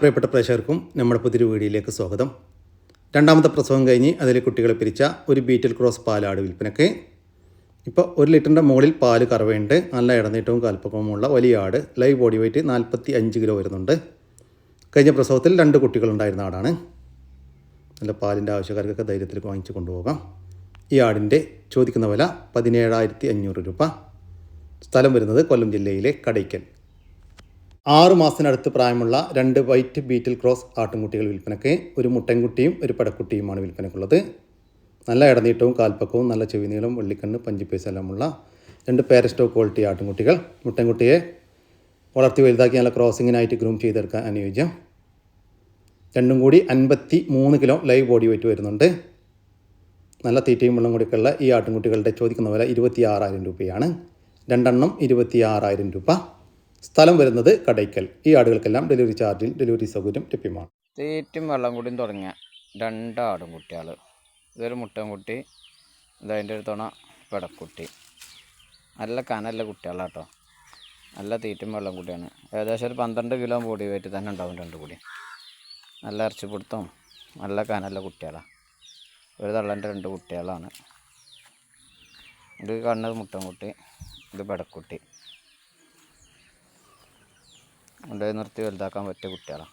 പ്രിയപ്പെട്ട പ്രേക്ഷകർക്കും നമ്മുടെ പുതിയൊരു വീഡിയോയിലേക്ക് സ്വാഗതം. രണ്ടാമത്തെ പ്രസവം കഴിഞ്ഞ് അതിലെ കുട്ടികളെ പിരിച്ച ഒരു ബീറ്റൽ ക്രോസ് പാലാട് വിൽപ്പനക്ക്. ഇപ്പോൾ ഒരു ലിറ്ററിന്റെ മുകളിൽ പാൽ കറവയുണ്ട്. നല്ല ഇടനീട്ടവും കാൽപ്പക്കവുമുള്ള വലിയ ആട്. ലൈവ് ബോഡി വെയിറ്റ് നാൽപ്പത്തി അഞ്ച് കിലോ വരുന്നുണ്ട്. കഴിഞ്ഞ പ്രസവത്തിൽ രണ്ട് കുട്ടികളുണ്ടായിരുന്ന ആടാണ്. നല്ല പാലിന്റെ ആവശ്യക്കാർക്കൊക്കെ ധൈര്യത്തിൽ വാങ്ങിച്ച് കൊണ്ടുപോകാം. ഈ ആടിന്റെ ചോദിക്കുന്ന വില പതിനേഴായിരത്തി അഞ്ഞൂറ് രൂപ. സ്ഥലം വരുന്നത് കൊല്ലം ജില്ലയിലെ കടയ്ക്കൽ. ആറ് മാസത്തിനടുത്ത് പ്രായമുള്ള രണ്ട് വൈറ്റ് ബീറ്റിൽ ക്രോസ് ആട്ടുംകുട്ടികൾ വിൽപ്പനയ്ക്ക് ഒരു മുട്ടൻകുട്ടിയും ഒരു പടക്കുട്ടിയുമാണ് വിൽപ്പനയ്ക്കുള്ളത്. നല്ല ഇടനീട്ടവും കാൽപ്പക്കവും നല്ല ചെവിനീളം വെള്ളിക്കണ്ണ് പഞ്ചിപ്പേസ് എല്ലാമുള്ള രണ്ട് പേരസ്റ്റോ ക്വാളിറ്റി ആട്ടുംകുട്ടികൾ. മുട്ടൻകുട്ടിയെ വളർത്തി വലുതാക്കി നല്ല ക്രോസിങ്ങിനായിട്ട് ഗ്രൂം ചെയ്തെടുക്കാൻ അനുയോജ്യം. രണ്ടും കൂടി അൻപത്തി മൂന്ന് കിലോ ലൈവ് ബോഡി വെയിറ്റ് വരുന്നുണ്ട്. നല്ല തീറ്റയും വെള്ളം കൂടിയൊക്കെയുള്ള ഈ ആട്ടുംകുട്ടികളുടെ ചോദിക്കുന്ന വില ഇരുപത്തി ആറായിരം രൂപയാണ്. രണ്ടെണ്ണം ഇരുപത്തി ആറായിരം രൂപ. സ്ഥലം വരുന്നത് കടയ്ക്കൽ. ഈ ആടുകൾക്കെല്ലാം ഡെലിവറി ചാർജിൽ ഡെലിവറി സൗകര്യം ലഭ്യമാണ്. തീറ്റും വെള്ളം കൂടിയും തുടങ്ങിയ രണ്ടാടും കുട്ടികൾ ഇതൊരു മുട്ടൻകുട്ടി ഇതതിന്റെ ഒരു തുണ പെടക്കുട്ടി. നല്ല കനല്ല കുട്ടികളാട്ടോ. നല്ല തീറ്റും വെള്ളം കൂടിയാണ്. ഏകദേശം ഒരു പന്ത്രണ്ട് കിലോ ബോഡി വെയിറ്റ് തന്നെ ഉണ്ടാവും രണ്ട് കൂടി. നല്ല ഇറച്ചിപ്പിടുത്തവും നല്ല കനല്ല കുട്ടികളാണ് ഒരു തള്ളന്റെ രണ്ട് കുട്ടികളാണ്. ഇത് കാണുന്നത് മുട്ടൻകുട്ടി ഇത് പെടക്കുട്ടി. കൊണ്ടുപോയി നിർത്തി വലുതാക്കാൻ പറ്റിയ കുട്ടികളാണ്.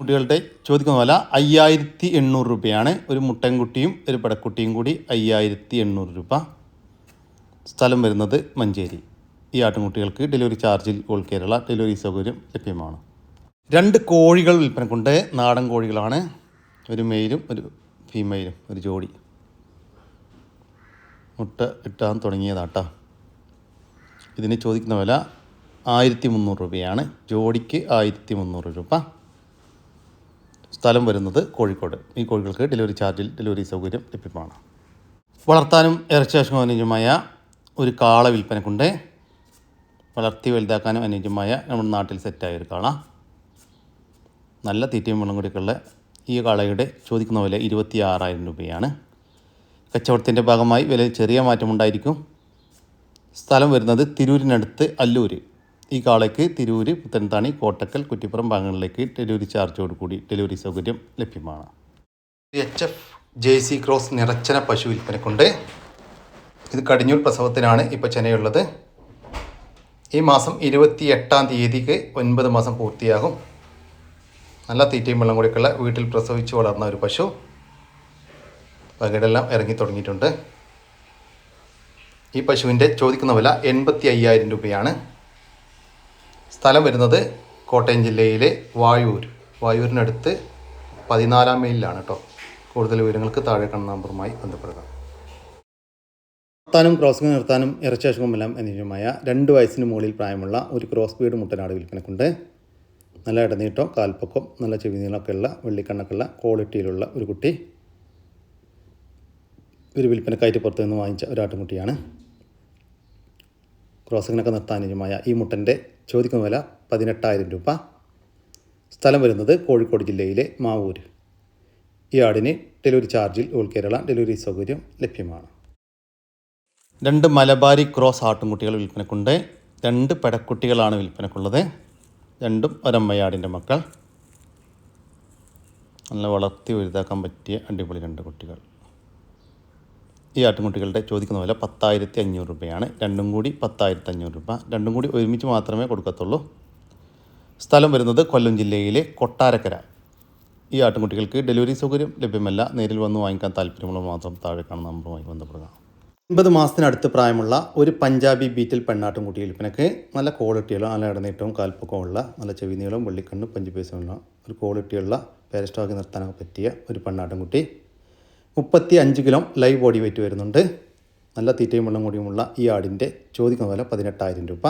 കുട്ടികളുടെ ചോദിക്കുന്ന വില അയ്യായിരത്തി എണ്ണൂറ് രൂപയാണ്. ഒരു മുട്ടൻകുട്ടിയും ഒരു പടക്കുട്ടിയും കൂടി അയ്യായിരത്തി എണ്ണൂറ് രൂപ. സ്ഥലം വരുന്നത് മഞ്ചേരി. ഈ ആട്ടിൻകുട്ടികൾക്ക് ഡെലിവറി ചാർജിൽ ഓൾ കേരള ഡെലിവറി സൗകര്യം ലഭ്യമാണ്. രണ്ട് കോഴികൾ വിൽപ്പനക്കുണ്ട്. നാടൻ കോഴികളാണ്. ഒരു മെയിലും ഒരു ഫീമെയിലും ഒരു ജോഡി. മുട്ട ഇട്ടാൻ തുടങ്ങിയതാട്ടോ. ഇതിന് ചോദിക്കുന്ന വില ആയിരത്തി മുന്നൂറ് രൂപയാണ്. ജോഡിക്ക് ആയിരത്തി മുന്നൂറ് രൂപ. സ്ഥലം വരുന്നത് കോഴിക്കോട്. ഈ കോഴികൾക്ക് ഡെലിവറി ചാർജിൽ ഡെലിവറി സൗകര്യം ലഭ്യമാണ്. വളർത്താനും ഇറച്ചി അനുയോജ്യമായ ഒരു കാള വിൽപ്പനക്കുണ്ട്. വളർത്തി വലുതാക്കാനും അനുയോജ്യമായ നമ്മുടെ നാട്ടിൽ സെറ്റായ ഒരു കാള. നല്ല തീറ്റയും വെള്ളം കൂടിയൊക്കെയുള്ള ഈ കാളയുടെ ചോദിക്കുന്ന വില ഇരുപത്തി ആറായിരം രൂപയാണ്. കച്ചവടത്തിന്റെ ഭാഗമായി വില ചെറിയ മാറ്റമുണ്ടായിരിക്കും സ്ഥലം വരുന്നത് തിരൂരിനടുത്ത് അല്ലൂര്. ഈ കാളയ്ക്ക് തിരൂര് പുത്തൻതാണി കോട്ടക്കൽ കുറ്റിപ്പുറം ഭാഗങ്ങളിലേക്ക് ഡെലിവറി ചാർജോട് കൂടി ഡെലിവറി സൗകര്യം ലഭ്യമാണ്. H F J C cross നിറച്ചന പശു വിൽപ്പനക്കുണ്ട്. ഇത് കടിഞ്ഞൂർ പ്രസവത്തിനാണ് ഇപ്പോൾ ചെനയുള്ളത് ഈ മാസം ഇരുപത്തി എട്ടാം തീയതിക്ക് ഒൻപത് മാസം പൂർത്തിയാകും. നല്ല തീറ്റയും വെള്ളം കൂടിയൊക്കെയുള്ള വീട്ടിൽ പ്രസവിച്ച് വളർന്ന ഒരു പശു. പകടെല്ലാം ഇറങ്ങി തുടങ്ങിയിട്ടുണ്ട്. ഈ പശുവിന്റെ ചോദിക്കുന്ന വില എൺപത്തി അയ്യായിരം രൂപയാണ്. സ്ഥലം വരുന്നത് കോട്ടയം ജില്ലയിലെ വായൂർ. വായൂരിനടുത്ത് പതിനാലാം മൈലിലാണ് കേട്ടോ. കൂടുതൽ വിവരങ്ങൾക്ക് താഴെ കാണുന്ന നമ്പറുമായി ബന്ധപ്പെടുക. നിർത്താനും ക്രോസിംഗ് നിർത്താനും ഇറച്ചേഷവുമെല്ലാം എന്നിവയുമായ രണ്ട് വയസ്സിന് മുകളിൽ പ്രായമുള്ള ഒരു ക്രോസ് ബീഡ് മുട്ടനാട് വിൽപ്പനക്കുണ്ട്. നല്ല ഇടനീട്ടം കാൽപ്പൊക്കം നല്ല ചെവിനീളമൊക്കെ ഉള്ള വെള്ളിക്കണ്ണൊക്കെയുള്ള ക്വാളിറ്റിയിലുള്ള ഒരു കുട്ടി. ഒരു വിൽപ്പനക്കായിട്ട് പുറത്തു നിന്ന് വാങ്ങിച്ച ഒരാട്ടുംകുട്ടിയാണ് ക്രോസിങ്ങിനൊക്കെ നിർത്താൻ അനുയോജ്യമായ ഈ മുട്ടന്റെ ചോദിക്കുന്ന വില പതിനെട്ടായിരം രൂപ. സ്ഥലം വരുന്നത് കോഴിക്കോട് ജില്ലയിലെ മാവൂർ ഈ ആടിന് ഡെലിവറി ചാർജിൽ ഓൾ കേരള ഡെലിവറി സൗകര്യം ലഭ്യമാണ്. രണ്ട് മലബാരി ക്രോസ് ആട്ടുംകുട്ടികൾ വിൽപ്പനക്കുണ്ട്. രണ്ട് പെടക്കുട്ടികളാണ് വിൽപ്പനക്കുള്ളത്. രണ്ടും ഒരമ്മയാടിന്റെ മക്കൾ. നല്ല വളർത്തി വലുതാക്കാൻ പറ്റിയ അടിപൊളി രണ്ട് കുട്ടികൾ. ഈ ആട്ടിൻകുട്ടികളുടെ ചോദിക്കുന്ന വില പത്തായിരത്തി അഞ്ഞൂറ് രൂപയാണ്. രണ്ടും കൂടി പത്തായിരത്തി അഞ്ഞൂറ് രൂപ. രണ്ടും കൂടി ഒരുമിച്ച് മാത്രമേ കൊടുക്കത്തുള്ളൂ. സ്ഥലം വരുന്നത് കൊല്ലം ജില്ലയിലെ കൊട്ടാരക്കര. ഈ ആട്ടിൻകുട്ടികൾക്ക് ഡെലിവറി സൗകര്യം ലഭ്യമല്ല. നേരിൽ വന്ന് വാങ്ങിക്കാൻ താല്പര്യമുള്ളവർ മാത്രം താഴെ കാണുന്ന നമ്പറുമായി ബന്ധപ്പെടുക. ഒൻപത് മാസത്തിനടുത്ത് പ്രായമുള്ള ഒരു പഞ്ചാബി ബീറ്റിൽ പെണ്ണാട്ടും കുട്ടിയിൽ. വിൽപ്പനക്ക് നല്ല ക്വാളിറ്റിയുള്ള നല്ല ഇടനീട്ടവും കാൽപ്പൊക്കമുള്ള നല്ല ചെവി വെള്ളിക്കണ്ണും പഞ്ചു പഞ്ചുപേസുമുള്ള ഒരു ക്വാളിറ്റിയുള്ള പാരസ്റ്റോക്കി നിർത്താനൊക്കെ പറ്റിയ ഒരു പെണ്ണാട്ടുംകുട്ടി മുപ്പത്തി അഞ്ച് കിലോ ലൈവ് ബോഡി വെയിറ്റ് വരുന്നുണ്ട്. നല്ല തീറ്റയും വെള്ളം കൂടിയുമുള്ള ഈ ആടിന്റെ ചോദിക്കുന്ന വില പതിനെട്ടായിരം രൂപ.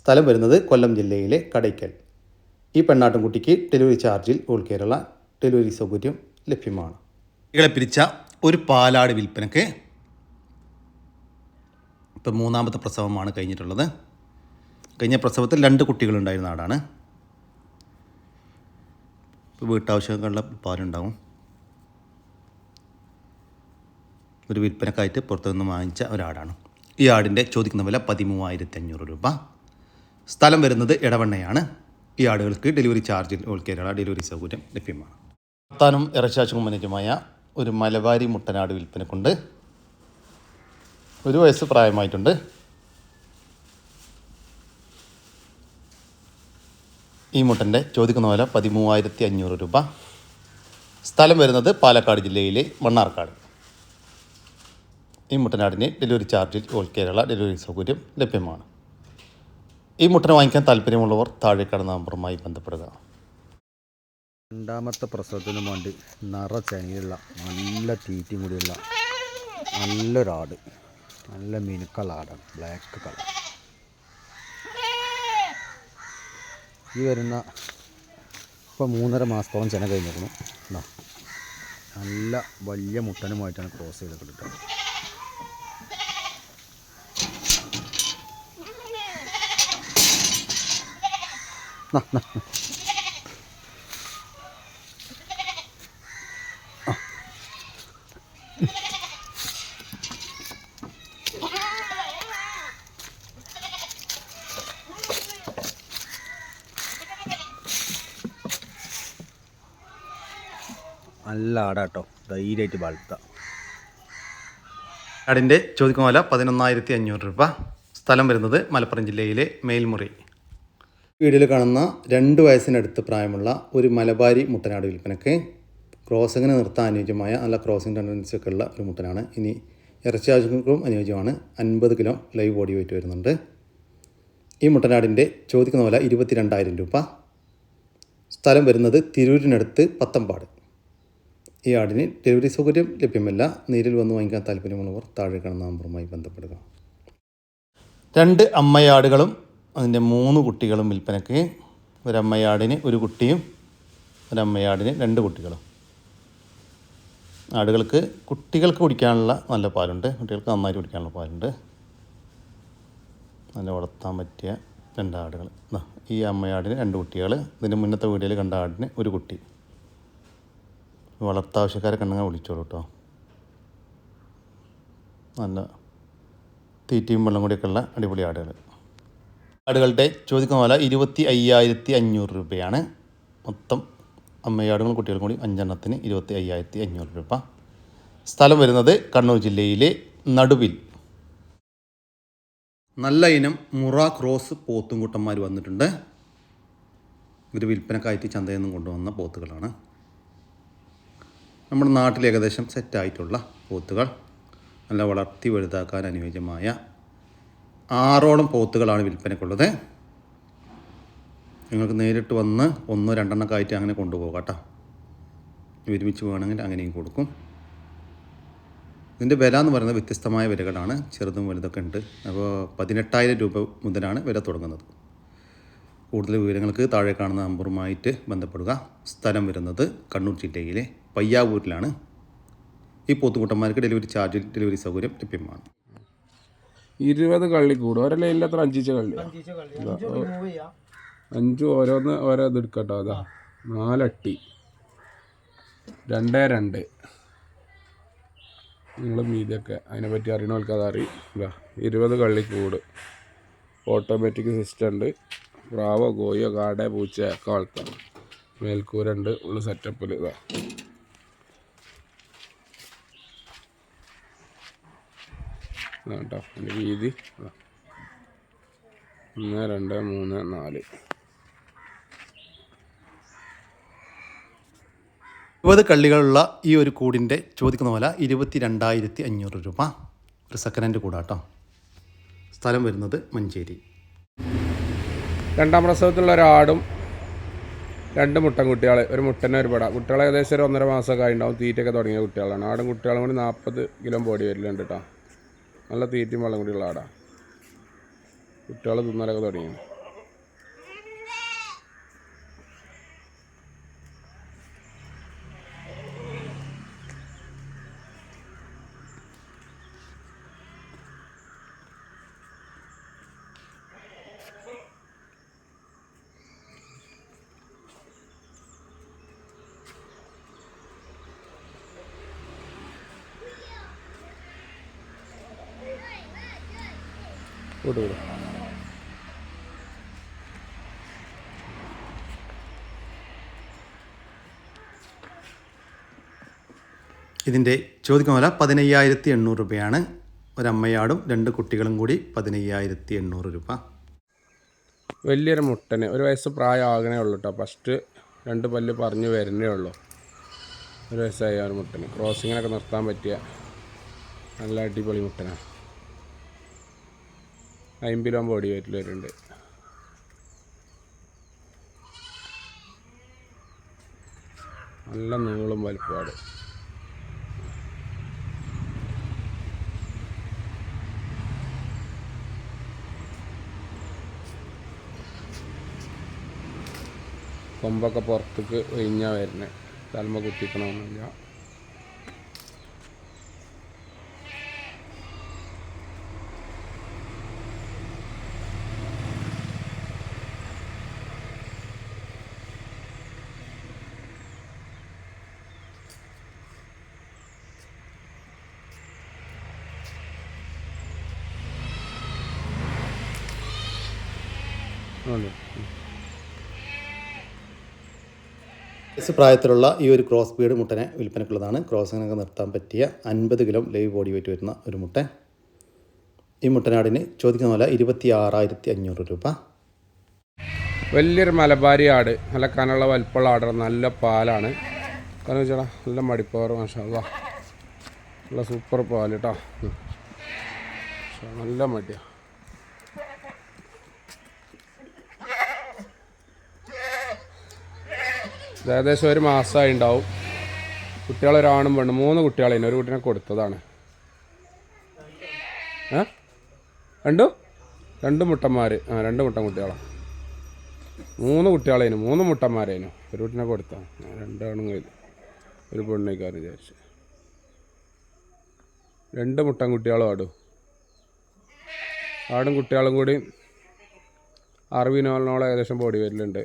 സ്ഥലം വരുന്നത് കൊല്ലം ജില്ലയിലെ കടയ്ക്കൽ. ഈ പെണ്ണാട്ടുംകുട്ടിക്ക് ഡെലിവറി ചാർജിൽ ഓൾ കേരള ഡെലിവറി സൗകര്യം ലഭ്യമാണ്. ഇകളെ പിരിച്ച ഒരു പാലാട് വിൽപ്പനക്ക് ഇപ്പം മൂന്നാമത്തെ പ്രസവമാണ് കഴിഞ്ഞിട്ടുള്ളത്. കഴിഞ്ഞ പ്രസവത്തിൽ രണ്ട് കുട്ടികളുണ്ടായിരുന്ന ആടാണ്. ഇപ്പോൾ വീട്ടാവശ്യങ്ങളുടെ പാലുണ്ടാവും. ഒരു വിൽപ്പനക്കായിട്ട് പുറത്തുനിന്ന് വാങ്ങിച്ച ഒരാടാണ്. ഈ ആടിന്റെ ചോദിക്കുന്ന വില പതിമൂവായിരത്തി അഞ്ഞൂറ് രൂപ. സ്ഥലം വരുന്നത് ഇടവണ്ണയാണ് ഈ ആടുകൾക്ക് ഡെലിവറി ചാർജിൽ ഓൾ കേരള ഡെലിവറി സൗകര്യം ലഭ്യമാണ്. വർത്താനം ഇറച്ചാശും മാനേജുമായ ഒരു മലബാരി മുട്ടനാട് വിൽപ്പനക്കുണ്ട്. ഒരു വയസ്സ് പ്രായമായിട്ടുണ്ട്. ഈ മുട്ടന്റെ ചോദിക്കുന്ന വില പതിമൂവായിരത്തി അഞ്ഞൂറ് രൂപ. സ്ഥലം വരുന്നത് പാലക്കാട് ജില്ലയിലെ മണ്ണാർക്കാട്. ഈ മുട്ടനാടിന് ഡെലിവറി ചാർജിൽ ഓൾ കേരള ഡെലിവറി സൗകര്യം ലഭ്യമാണ്. ഈ മുട്ടനെ വാങ്ങിക്കാൻ താല്പര്യമുള്ളവർ താഴെ കടന്ന നമ്പറുമായി ബന്ധപ്പെടുക. രണ്ടാമത്തെ പ്രസവത്തിന് വേണ്ടി നിറ ചെനയുള്ള നല്ല തീറ്റയും കൂടിയുള്ള നല്ലൊരാട് നല്ല മിനുക്കുള്ള ആടാണ് ബ്ലാക്ക് കളർ. ഈ വരുന്ന ഇപ്പോൾ മൂന്നര മാസത്തോളം ചെന കഴിഞ്ഞിരുന്നു എന്നാ നല്ല വലിയ മുട്ടനുമായിട്ടാണ് ക്രോസ് ചെയ്ത് കിട്ടുന്നത് നാ, നല്ല ആടാട്ടോ ധൈര്യമായിട്ട് വളർത്ത ആടിന്റെ ചോദിക്കുന്ന വില പതിനൊന്നായിരത്തി അഞ്ഞൂറ് രൂപ. സ്ഥലം വരുന്നത് മലപ്പുറം ജില്ലയിലെ മേൽമുറി. വീഡിയോയിൽ കാണുന്ന രണ്ട് വയസ്സിനടുത്ത് പ്രായമുള്ള ഒരു മലബാരി മുട്ടനാട് വിൽപ്പനയ്ക്ക് ക്രോസിങ്ങിന് നിർത്താൻ അനുയോജ്യമായ നല്ല ക്രോസിംഗ് ടെൻഡൻസി ഒക്കെ ഉള്ള ഒരു മുട്ടനാണ്. ഇനി ഇറച്ചി ആവശ്യങ്ങൾക്കും അനുയോജ്യമാണ്. അൻപത് കിലോ ലൈവ് ബോഡി വെയിറ്റ് വരുന്നുണ്ട്. ഈ മുട്ടനാടിന്റെ ചോദിക്കുന്ന വില ഇരുപത്തി രണ്ടായിരം രൂപ. സ്ഥലം വരുന്നത് തിരൂരിനടുത്ത് പത്തമ്പാട്. ഈ ആടിന് ഡെലിവറി സൗകര്യം ലഭ്യമല്ല. നേരിൽ വന്ന് വാങ്ങിക്കാൻ താല്പര്യമുള്ളവർ താഴെ കാണുന്ന നമ്പറുമായി ബന്ധപ്പെടുക. രണ്ട് അമ്മയാടുകളും അതിന്റെ മൂന്ന് കുട്ടികളും വിൽപ്പനയ്ക്ക് ഒരമ്മയാടിന് ഒരു കുട്ടിയും ഒരമ്മയാടിന് രണ്ട് കുട്ടികളും. ആടുകൾക്ക് കുട്ടികൾക്ക് കുടിക്കാനുള്ള നല്ല പാലുണ്ട്. കുട്ടികൾക്ക് നന്നായിട്ട് കുടിക്കാനുള്ള പാലുണ്ട്. നല്ല വളർത്താൻ പറ്റിയ രണ്ട് ആടുകൾ. ഈ അമ്മയാടിന് രണ്ട് കുട്ടികൾ. ഇതിന്റെ മുന്നത്തെ വീഡിയോയിൽ കണ്ട ആടിന് ഒരു കുട്ടി. വളർത്താവശ്യക്കാരെ ഉണ്ടെങ്കിൽ വിളിച്ചോളൂ കേട്ടോ. നല്ല തീറ്റയും വെള്ളം കൂടിയൊക്കെയുള്ള അടിപൊളി ആടുകൾ. ആടുകളുടെ ചോദിക്കുന്ന പോലെ ഇരുപത്തി അയ്യായിരത്തി അഞ്ഞൂറ് രൂപയാണ്. മൊത്തം അമ്മയാടുകളും കുട്ടികളും കൂടി അഞ്ചെണ്ണത്തിന് ഇരുപത്തി അയ്യായിരത്തി അഞ്ഞൂറ് രൂപ. സ്ഥലം വരുന്നത് കണ്ണൂർ ജില്ലയിലെ നടുവിൽ. നല്ല ഇനം മുറ ക്രോസ് പോത്തുംകുട്ടന്മാർ വന്നിട്ടുണ്ട്. ഇവർ വിൽപ്പനക്കായിട്ട് ചന്തയിൽ നിന്നും കൊണ്ടുവന്ന പോത്തുകളാണ്. നമ്മുടെ നാട്ടിൽ ഏകദേശം സെറ്റായിട്ടുള്ള പോത്തുകൾ നല്ല വളർത്തി വലുതാക്കാൻ അനുയോജ്യമായ ആറോളം പോത്തുകളാണ് വിൽപ്പനയ്ക്കുള്ളത്. നിങ്ങൾക്ക് നേരിട്ട് വന്ന് ഒന്നോ രണ്ടെണ്ണൊക്കെ ആയിട്ട് അങ്ങനെ കൊണ്ടുപോകാം കേട്ടോ. ഒരുമിച്ച് വേണമെങ്കിൽ അങ്ങനെയും കൊടുക്കും. ഇതിന്റെ വില എന്ന് പറയുന്നത് വ്യത്യസ്തമായ വിലകളാണ്. ചെറുതും വലുതൊക്കെ ഉണ്ട്. അപ്പോൾ പതിനെട്ടായിരം രൂപ മുതലാണ് വില തുടങ്ങുന്നത്. കൂടുതൽ വിവരങ്ങൾക്ക് താഴെ കാണുന്ന നമ്പറുമായിട്ട് ബന്ധപ്പെടുക. സ്ഥലം വരുന്നത് കണ്ണൂർ ജില്ലയിലെ പയ്യാവൂരിലാണ് ഈ പോത്തുകൂട്ടന്മാർക്ക് ഡെലിവറി ചാർജ് ഡെലിവറി സൗകര്യം ലഭ്യമാണ്. ഇരുപത് കള്ളി കൂടും. ഒരല്ല ഇല്ലാത്ര അഞ്ചിച്ച കള്ളി. അഞ്ച് ഓരോന്ന് ഓരോ ഇത് എടുക്കട്ടോ അതാ. നാലട്ടി. രണ്ടേ രണ്ട്. നിങ്ങൾ മീതിയൊക്കെ അതിനെപ്പറ്റി അറിയണവർക്ക് അത് ഇതാ ഇരുപത് കള്ളി കൂട്. ഓട്ടോമാറ്റിക് സിസ്റ്റം ഉണ്ട്. പ്രാവോ കോയോ കാട പൂച്ച ഒക്കെ വളർത്താം മേൽക്കൂരുണ്ട് ഉള്ള സെറ്റപ്പിൽ ഇതാ. കേട്ടോ. അതിന്റെ വീതി. ഒന്ന് രണ്ട് മൂന്ന് നാല്. ഇരുപത് കള്ളികളുള്ള ഈ ഒരു കൂടിന്റെ ചോദിക്കുന്ന വില ഇരുപത്തി രണ്ടായിരത്തി അഞ്ഞൂറ് രൂപ. ഒരു സെക്കൻഡ് ഹാൻഡ് കൂടാട്ടോ സ്ഥലം വരുന്നത് മഞ്ചേരി. രണ്ടാം പ്രസവത്തിലുള്ള ഒരാടും രണ്ട് മുട്ടൻ കുട്ടികളെ. ഒരു മുട്ടനെ ഒരു പട കുട്ടികളെ ഏകദേശം ഒരു ഒന്നര മാസമൊക്കെ ആയിട്ടുണ്ടാവും. തീറ്റയൊക്കെ തുടങ്ങിയ കുട്ടികളാണ്. ആടും കുട്ടികളും കൂടി നാൽപ്പത് കിലോ ബോഡി വരലുണ്ട് കേട്ടോ. നല്ല തീറ്റയും വെള്ളം കൂടിയുള്ള ആടാ. കുട്ടികൾ തിന്നലൊക്കെ തുടങ്ങി. വിട്ടു വിടും ഇതിന്റെ ചോദിക്കുന്ന വില പതിനയ്യായിരത്തി എണ്ണൂറ് രൂപയാണ്. ഒരമ്മയാടും രണ്ട് കുട്ടികളും കൂടി പതിനയ്യായിരത്തി എണ്ണൂറ് രൂപ. വലിയൊരു മുട്ടന് ഒരു വയസ്സ് പ്രായമാകണേ ഉള്ളൂ കേട്ടോ ഫസ്റ്റ് രണ്ട് പല്ല് പറഞ്ഞു വരണേ ഉള്ളൂ. ഒരു വയസ്സായ ഒരു മുട്ടന്. ക്രോസിങ്ങിനൊക്കെ നിർത്താൻ പറ്റിയ നല്ല അടിപൊളി മുട്ടനാണ്. അമ്പത് ബോഡി വെയിറ്റിൽ വരുന്നുണ്ട്. നല്ല നീളും വലിപ്പാട്. കൊമ്പൊക്കെ പുറത്തേക്ക് ഒഴിഞ്ഞാൽ വരുന്നത് തലമ കുത്തിക്കണമെന്നില്ല പ്രായത്തിലുള്ള ഈ ഒരു ക്രോസ് ബീഡ് മുട്ടനെ വിൽപ്പനക്കുള്ളതാണ് ക്രോസിങ്ങിനൊക്കെ നിർത്താൻ പറ്റിയ അൻപത് കിലോ ലൈവ് ബോഡി വെയിറ്റ് വരുന്ന ഒരു മുട്ട. ഈ മുട്ടനാടിന് ചോദിക്കുന്ന പോലെ ഇരുപത്തി ആറായിരത്തി അഞ്ഞൂറ് രൂപ. വലിയൊരു മലബാരി ആട് നല്ല കനുള്ള വലിപ്പുള്ള ആടാണ് നല്ല പാലാണ്. കാരണം വെച്ചാൽ നല്ല മടിപ്പവർ മാഷാ നല്ല സൂപ്പർ പാൽ കേട്ടോ നല്ല മടിയാ. ഏകദേശം ഒരു മാസമായി ഉണ്ടാവും. കുട്ടികളൊരാണും പെണ്ണും മൂന്ന് കുട്ടികളെ ഒരു കുട്ടിനെ കൊടുത്തതാണ്. ഏ? രണ്ടു? രണ്ട് മുട്ടന്മാർ ആ രണ്ട് മുട്ടൻ കുട്ടികളാണ് മൂന്ന് കുട്ടികളേനു മൂന്ന് മുട്ടന്മാരേനു ഒരു കുട്ടിനെ കൊടുത്താണ് രണ്ടാണും ഒരു പെണ്ണേക്കാർ വിചാരിച്ചു രണ്ട് മുട്ടൻ കുട്ടികളും ആടും. ആടും കുട്ടികളും കൂടി അറുപതിനോളം ഏകദേശം ബോഡി വരലുണ്ട്.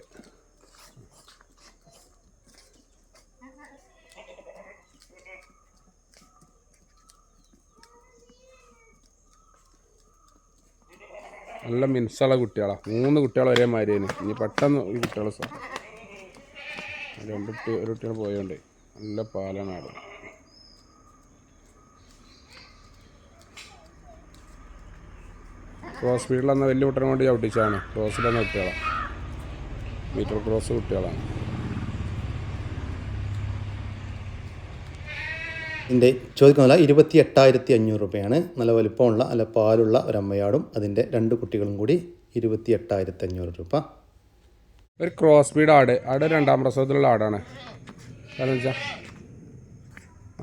നല്ല മിൻസുള്ള കുട്ടികളാണ് മൂന്ന് കുട്ടികൾ ഒരേ മാതിരിയാണ് ഇനി പെട്ടെന്ന് ഈ കുട്ടികൾ രണ്ട് കുട്ടി ഒരു കുട്ടികൾ പോയോണ്ട് നല്ല പാലാണ് ആട് ക്രോസ് ഫീൽഡിൽ വലിയ കുട്ടികളെ കൊണ്ട് ചവിട്ടിച്ചാണ് ക്രോസിലെന്ന കുട്ടികളാണ് മീറ്റർ ക്രോസ് കുട്ടികളാണ്. ഇതിന്റെ ചോദിക്കുന്ന വില ഇരുപത്തി എട്ടായിരത്തി അഞ്ഞൂറ് രൂപയാണ്. നല്ല വലിപ്പമുള്ള നല്ല പാലുള്ള ഒരമ്മയാടും. അതിന്റെ രണ്ട് കുട്ടികളും കൂടി ഇരുപത്തി എട്ടായിരത്തി അഞ്ഞൂറ് രൂപ. ഒരു ക്രോസ് ബീഡ് ആട്. ആട് രണ്ടാം പ്രസവത്തിലുള്ള ആടാണ്. കാരണം വെച്ചാൽ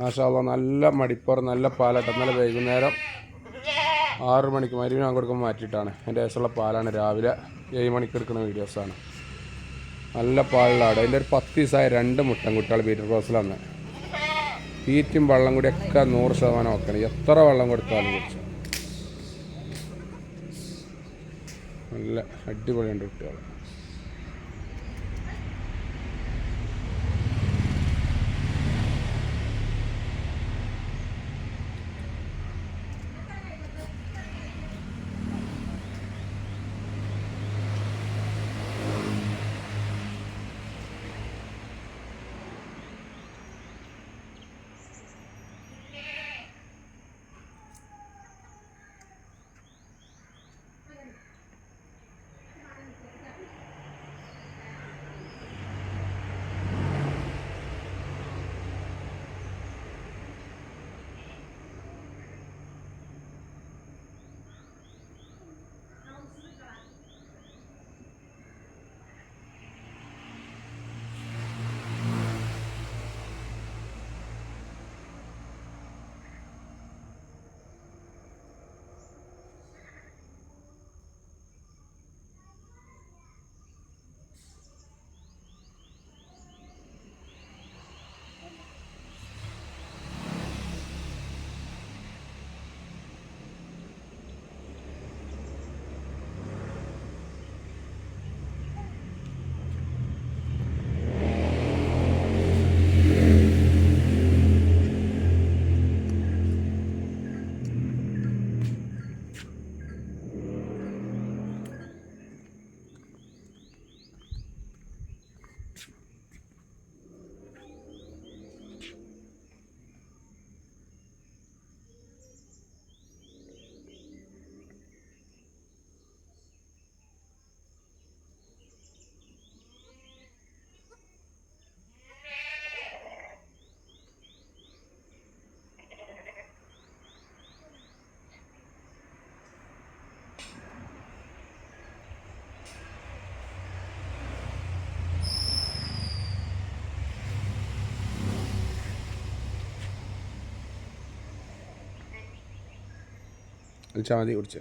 മാഷാള്ള നല്ല മടിപ്പർ നല്ല പാലാട്ടം. നല്ല വൈകുന്നേരം ആറ് മണിക്ക് മരുവിന് ഞാൻ കൊടുക്കുമ്പോൾ മാറ്റിയിട്ടാണ്. എന്റെ വയസ്സുള്ള പാലാണ് രാവിലെ ഏഴ് മണിക്ക് എടുക്കുന്ന വീഡിയോസാണ് നല്ല പാലുള്ള ആട്. അതിന്റെ ഒരു പത്ത് ദിവസമായ രണ്ട് മുട്ടൻ കുട്ടികൾ ബീറ്റർ ക്രോസിലാണ് തീറ്റും വെള്ളം കൂടി ഒക്കെ നൂറ് ശതമാനം വെക്കണം. എത്ര വെള്ളം കൊടുത്താലും കുറച്ച് നല്ല അടിപൊളിയുണ്ട് കുട്ടികൾ മതി കുടിച്ച്.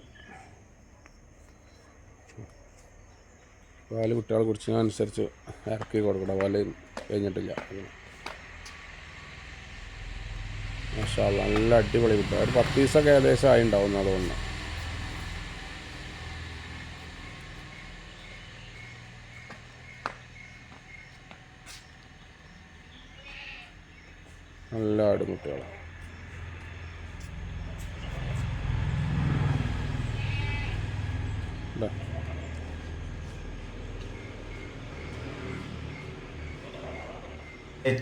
പാൽ കുട്ടികൾ കുടിച്ചതിനനുസരിച്ച് ഇറക്കി കൊടുക്കണം. പാൽ കഴിഞ്ഞിട്ടില്ല. മാഷാ നല്ല അടിപൊളി കുട്ടി. ഒരു പത്ത് ദിവസമൊക്കെ ഏകദേശം ആയി ഉണ്ടാവും അതുകൊണ്ട് നല്ല ആടുകുട്ടികളാണ് ഇതാ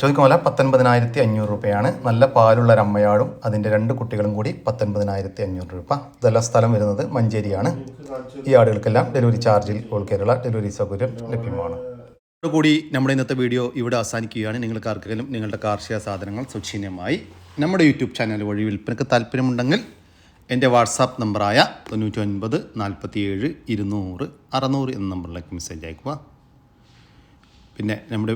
ചോദിക്കും പോലെ പത്തൊൻപതിനായിരത്തി അഞ്ഞൂറ് രൂപയാണ്. നല്ല പാലുള്ള ഒരു അമ്മയാടും അതിന്റെ രണ്ട് കുട്ടികളും കൂടി പത്തൊൻപതിനായിരത്തി അഞ്ഞൂറ് രൂപ. ഇതെല്ലാം സ്ഥലം വരുന്നത് മഞ്ചേരിയാണ്. ഈ ആടുകൾക്കെല്ലാം ഡെലിവറി ചാർജിൽ ഓൾ കേരള ഡെലിവറി സൗകര്യം ലഭ്യമാണ്. കൂടി നമ്മുടെ ഇന്നത്തെ വീഡിയോ ഇവിടെ അവസാനിക്കുകയാണ്. നിങ്ങൾക്ക് ആർക്കെങ്കിലും നിങ്ങളുടെ കാർഷിക സാധനങ്ങൾ സുക്ഷീണ്യമായി നമ്മുടെ യൂട്യൂബ് ചാനൽ വഴി വിൽപ്പനക്ക് താല്പര്യമുണ്ടെങ്കിൽ എന്റെ വാട്സാപ്പ് നമ്പറായ തൊണ്ണൂറ്റി ഒൻപത് നാൽപ്പത്തി ഏഴ് ഇരുന്നൂറ് അറുന്നൂറ് എന്ന നമ്പറിലേക്ക് മെസ്സേജ് അയക്കുക പിന്നെ നമ്മുടെ